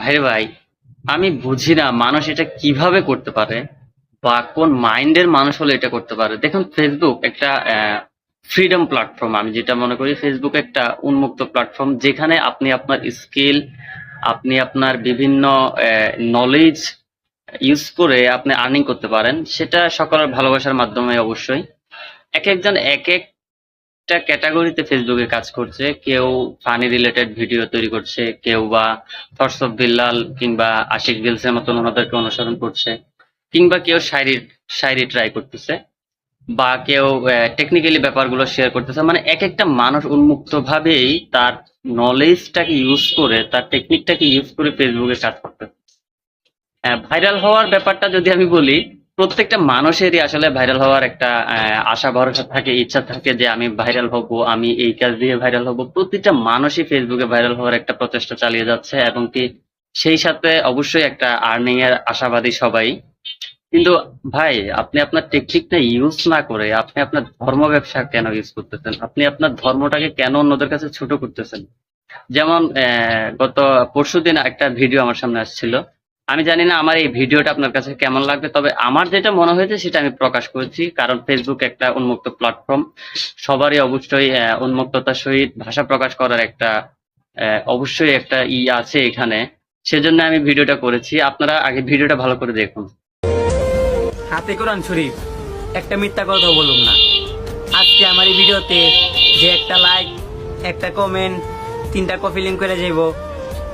ভাই ভাই, আমি বুঝি না মানুষ এটা কীভাবে করতে পারে বা কোন মাইন্ডের মানুষ হলে এটা করতে পারে। দেখুন ফেসবুক একটা ফ্রিডম প্ল্যাটফর্ম আমি যেটা মনে করি ফেসবুক একটা উন্মুক্ত প্ল্যাটফর্ম যেখানে আপনি আপনার স্কিল আপনি আপনার বিভিন্ন নলেজ ইউজ করে আপনি আর্নিং করতে পারেন। সেটা সকলের ভালোবাসার মাধ্যমে অবশ্যই। এক একজন এক একটা ক্যাটাগরিতে ফেসবুকে কাজ করছে। কেউ ফানি রিলেটেড ভিডিও তৈরি করছে, কেউ বা অফ বিল্লাল কিংবা আশিক বিলসের মতন ওনাদেরকে অনুসরণ করছে, কিংবা কেউ শায়রি শায়রি ট্রাই করতেছে, বা কেউ টেকনিক্যালি ব্যাপারগুলো শেয়ার করতেছে। মানে এক একটা মানুষ উন্মুক্ত ভাবেই তার নলেজটাকে ইউজ করে, তার টেকনিকটাকে ইউজ করে ফেসবুকে কাজ করতে ভাইরাল হওয়ার ব্যাপারটা যদি আমি বলি প্রত্যেকটা মানুষেরই আসলে ভাইরাল হওয়ার একটা আশা, ভরসা থাকে, ইচ্ছা থাকে যে আমি ভাইরাল হব, আমি এই কাজ দিয়ে ভাইরাল হব। প্রতিটা মানুষই ফেসবুকে ভাইরাল হওয়ার একটা প্রচেষ্টা চালিয়ে যাচ্ছে এবং কি সেই সাথে অবশ্যই একটা আর্নিং এর আশাবাদী সবাই। কিন্তু ভাই, আপনি আপনার টেকনিকটা ইউজ না করে আপনি আপনার ধর্ম ব্যবসা কেন ইউজ করতেছেন? আপনি আপনার ধর্মটাকে কেন অন্যদের কাছে ছোট করতেছেন? যেমন গত পরশুদিন একটা ভিডিও আমার সামনে আসছিল। আমি জানি না আমার এই ভিডিওটা আপনার কাছে কেমন লাগবে, তবে আমার যেটা মনে হয়েছে সেটা আমি প্রকাশ করেছি, কারণ ফেসবুক একটা উন্মুক্ত প্ল্যাটফর্ম সবারই অবশ্যই উন্মুক্ততার সহিত ভাষা প্রকাশ করার একটা অবশ্যই একটা ই আছে এখানে। সেজন্য আমি ভিডিওটা করেছি। আপনারা আগে ভিডিওটা ভালো করে দেখুন। হাতে কোরআন শরীফ, একটা মিথ্যা কথা বলুন না। আজকে আমার এই ভিডিওতে যে একটা লাইক একটা কমেন্ট তিনটা কপি লিঙ্ক করে যাইব,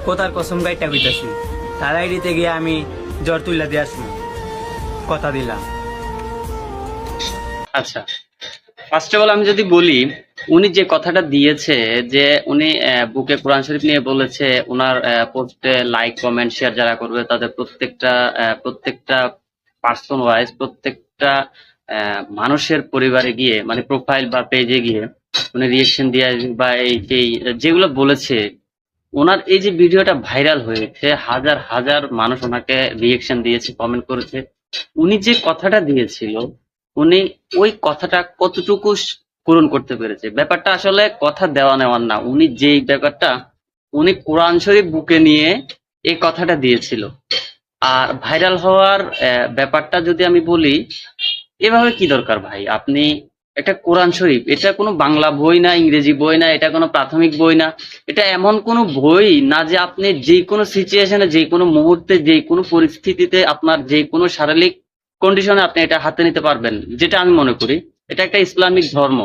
কোথার কসম গাইটা হইতাছি? তার আইডিতে গিয়ে আমি জ্বর তুইলা দিয়ে আসব। কথা দিলাম। আচ্ছা। ফার্স্ট অফ অল আমি যদি বলি, উনি যে কথাটা দিয়েছে যে উনি বুকে কোরআন শরীফ নিয়ে বলেছে ওনার পোস্টে লাইক কমেন্ট শেয়ার যারা করবে, তাদের প্রত্যেকটা প্রত্যেকটা পার্সন ওয়াইজ প্রত্যেকটা মানুষের পরিবারে গিয়ে মানে প্রোফাইল বা পেজে গিয়ে, উনি রিয়েকশন দিয়ে বা এই যেগুলো বলেছে ওনার এই যে ভিডিওটা ভাইরাল হয়েছে, হাজার হাজার মানুষ ওনাকে রিয়েকশন দিয়েছে কমেন্ট করেছে। উনি যে কথাটা দিয়েছিল, উনি ওই কথাটা কতটুকু পূরণ করতে পেরেছে? ব্যাপারটা আসলে কথা দেওয়া নেওয়ার না। উনি যেই ব্যাপারটা, উনি কোরআন শরীফ বুকে নিয়ে এই কথাটা দিয়েছিল। আর ভাইরাল হওয়ার ব্যাপারটা যদি আমি বলি, এভাবে কি দরকার ভাই? আপনি একটা কোরআন শরীফ। এটা কোনো বাংলা বই না, ইংরেজি বই না, এটা কোনো প্রাথমিক বই না। এটা এমন কোনো বই না যে আপনি যে কোনো সিচুয়েশনে যে কোনো মুহূর্তে, যে কোনো পরিস্থিতিতে আপনার যে কোনো শারীরিক কন্ডিশনে আপনি এটা হাতে নিতে পারবেন, যেটা আমি মনে করি। এটা একটা ইসলামিক ধর্ম।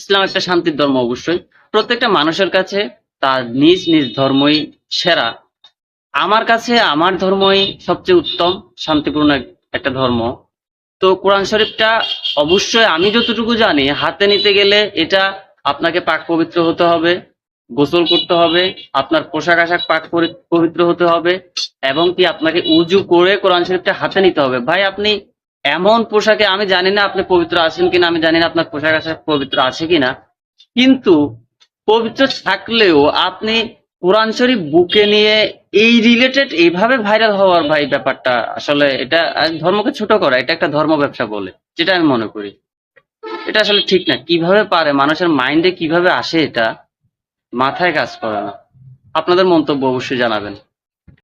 ইসলাম একটা শান্তির ধর্ম অবশ্যই। প্রত্যেকটা মানুষের কাছে তার নিজ নিজ ধর্মই সেরা। আমার কাছে আমার ধর্মই সবচেয়ে উত্তম, শান্তিপূর্ণ একটা ধর্ম। তো কোরআন শরীফটা অবশ্যই আমি যতটুকু জানি, হাতে নিতে গেলে এটা আপনাকে পাক পবিত্র হতে হবে, গোসল করতে হবে, আপনার পোশাক আশাক পাক পবিত্র হতে হবে, এবং কি আপনাকে উজু করে কোরআন শরীফটা হাতে নিতে হবে। ভাই, আপনি এমন পোশাকে, আমি জানি না আপনি পবিত্র আছেন কিনা, আমি জানি না আপনার পোশাক আশাক পবিত্র আছে কিনা, কিন্তু পবিত্র থাকলেও আপনি কোরআন শরীফ বুকে নিয়ে এই রিলেটেড এইভাবে ভাইরাল হওয়ার ভাই ব্যাপারটা, আসলে এটা ধর্মকে ছোট করা, এটা একটা ধর্ম ব্যবসা বলে, যেটা আমি মনে করি। এটা আসলে ঠিক না, কীভাবে পারে, মানুষের মাইন্ডে কীভাবে আসে এটা, মাথায় কাজ করে না। আপনাদের মন্তব্য অবশ্যই জানাবেন।